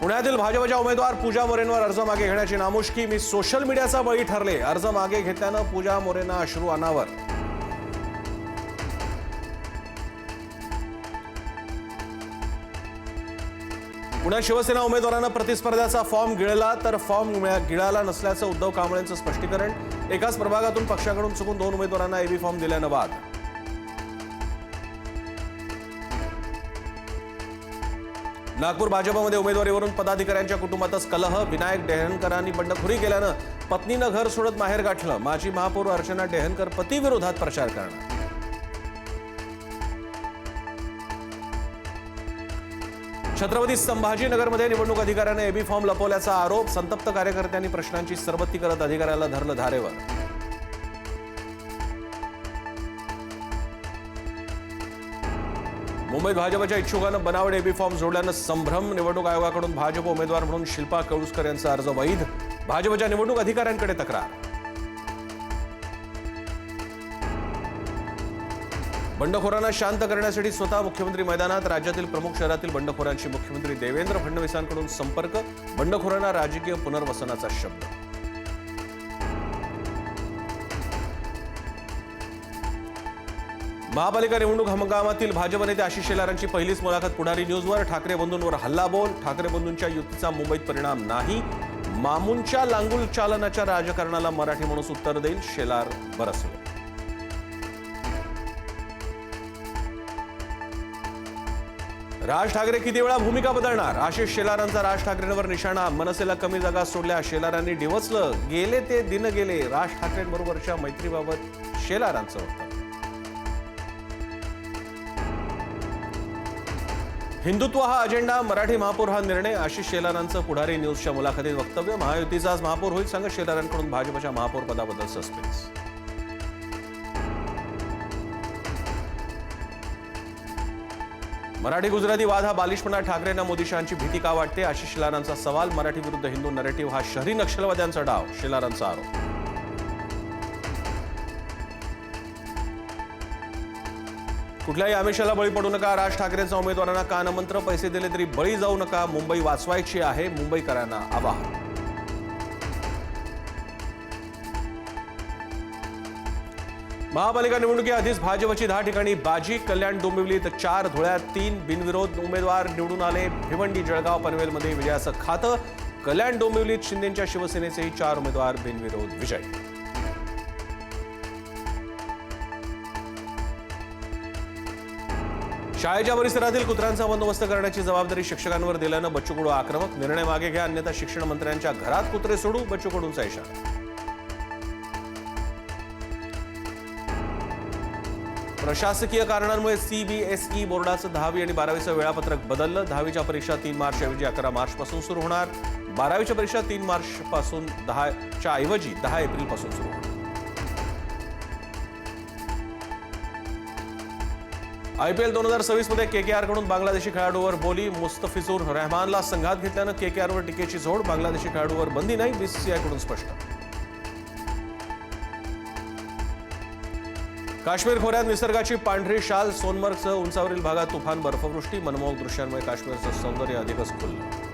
पुण्यातील भाजपच्या उमेदवार पूजा मोरेंवर अर्ज मागे घेण्याची नामुष्की. मी सोशल मीडियाचा बळी ठरले. अर्ज मागे घेतल्यानं पूजा मोरेंना अश्रू अनावर. पुण्यात शिवसेना उमेदवारानं प्रतिस्पर्ध्याचा फॉर्म गिळला तर फॉर्म गिळाला नसल्याचं उद्धव कांबळेंचं स्पष्टीकरण. एकाच प्रभागातून पक्षाकडून चुकून दोन उमेदवारांना एबी फॉर्म दिल्यानं बाद. नागपूर भाजपमध्ये उमेदवारीवरून पदाधिकाऱ्यांच्या कुटुंबातच कलह. विनायक डेहनकरांनी बंडखोरी केल्यानं पत्नीनं घर सोडत माहेर गाठलं. माजी महापौर अर्चना डेहनकर पतीविरोधात प्रचार करणार. छत्रपती संभाजीनगरमध्ये निवडणूक अधिकाऱ्याने एबी फॉर्म लपवल्याचा आरोप. संतप्त कार्यकर्त्यांनी प्रश्नांची सरबत्ती करत अधिकाऱ्याला धरलं धारेवर. मुंबईत भाजपच्या इच्छुकानं बनावट एबी फॉर्म जोडल्यानं संभ्रम. निवडणूक आयोगाकडून भाजप उमेदवार म्हणून शिल्पा कळुसकर यांचा अर्ज वैध. भाजपच्या निवडणूक अधिकाऱ्यांकडे तक्रार. बंडखोरांना शांत करण्यासाठी स्वतः मुख्यमंत्री मैदानात राज्यातील प्रमुख शहरातील बंडखोरांशी मुख्यमंत्री देवेंद्र फडणवीसांकडून संपर्क. बंडखोरांना राजकीय पुनर्वसनाचा शब्द. महापालिका निवडणूक हंगामातील भाजप नेते आशिष शेलारांची पहिलीच मुलाखत पुढारी न्यूजवर. ठाकरे बंधूंवर हल्लाबोल ठाकरे बंधूंच्या युतीचा मुंबईत परिणाम नाही. मामूंच्या लांगुल चालनाच्या राजकारणाला मराठी माणूस उत्तर देईल. शेलार बरसले. राज ठाकरे किती वेळा भूमिका बदलणार? आशिष शेलारांचा राज ठाकरेंवर निशाणा. मनसेला कमी जागा सोडल्या. शेलारांनी डिवचलं. गेले ते दिन गेले. राज ठाकरेंबरोबरच्या मैत्रीबाबत शेलारांचं होतं हिंदुत्व हा अजेंडा मराठी महापौर हा निर्णय आशिष शेलारांचं पुढारी न्यूजच्या मुलाखतीत वक्तव्य. महायुतीचा आज महापौर होईल सांगत शेलारांकडून भाजपच्या महापौर पदाबद्दल सस्पेन्स मराठी गुजराती वाद हा बालिशपणा ठाकरेंना मोदी शहांची भीती का वाटते? आशिष शेलारांचा सवाल मराठी विरुद्ध हिंदू नरेटिव्ह हा शहरी नक्षलवाद्यांचा डाव शेलारांचा आरोप. कुठल्याही आमिषाला बळी पडू नका. राज ठाकरेंचा उमेदवारांना कानमंत्र पैसे दिले तरी बळी जाऊ नका. मुंबई वाचवायची आहे. मुंबईकरांना आवाहन. महापालिका निवडणुकीआधीच भाजपची दहा ठिकाणी बाजी. कल्याण डोंबिवलीत चार धुळ्यात तीन बिनविरोध उमेदवार निवडून आले. भिवंडी जळगाव पनवेलमध्ये विजयाचं खातं. कल्याण डोंबिवलीत शिंदेच्या शिवसेनेचेही चार उमेदवार बिनविरोध विजय. शाळेच्या परिसरातील कुत्र्यांचा बंदोबस्त करण्याची जबाबदारी शिक्षकांवर दिल्यानं बच्चू कडू आक्रमक निर्णय मागे घ्या अन्यथा शिक्षण मंत्र्यांच्या घरात कुत्रे सोडू बच्चू कडूंचा इशारा. प्रशासकीय कारणांमुळे सीबीएसई बोर्डाचं दहावी आणि बारावीचं वेळापत्रक बदललं. दहावीच्या परीक्षा तीन मार्च ऐवजी अकरा मार्च पासून सुरू होणार. बारावीच्या परीक्षा तीन मार्च पासून दहाच्या ऐवजी दहा एप्रिलपासून सुरू होणार. आय पी एल दोन हजार सव्वीसमध्ये के के आरकडून बांगलादेशी खेळाडूवर बोली मुस्तफिजूर रहमानला संघात घेतल्यानं के के आरवर टीकेची झोड बांगलादेशी खेळाडूवर बंदी नाही बीसीसीआयकडून स्पष्ट. काश्मीर खोऱ्यात निसर्गाची पांढरी शाल सोनमर्गसह उंचावरील भागात तुफान बर्फवृष्टी मनमोहक दृश्यांमुळे काश्मीरचं सौंदर्य अधिकच खुललं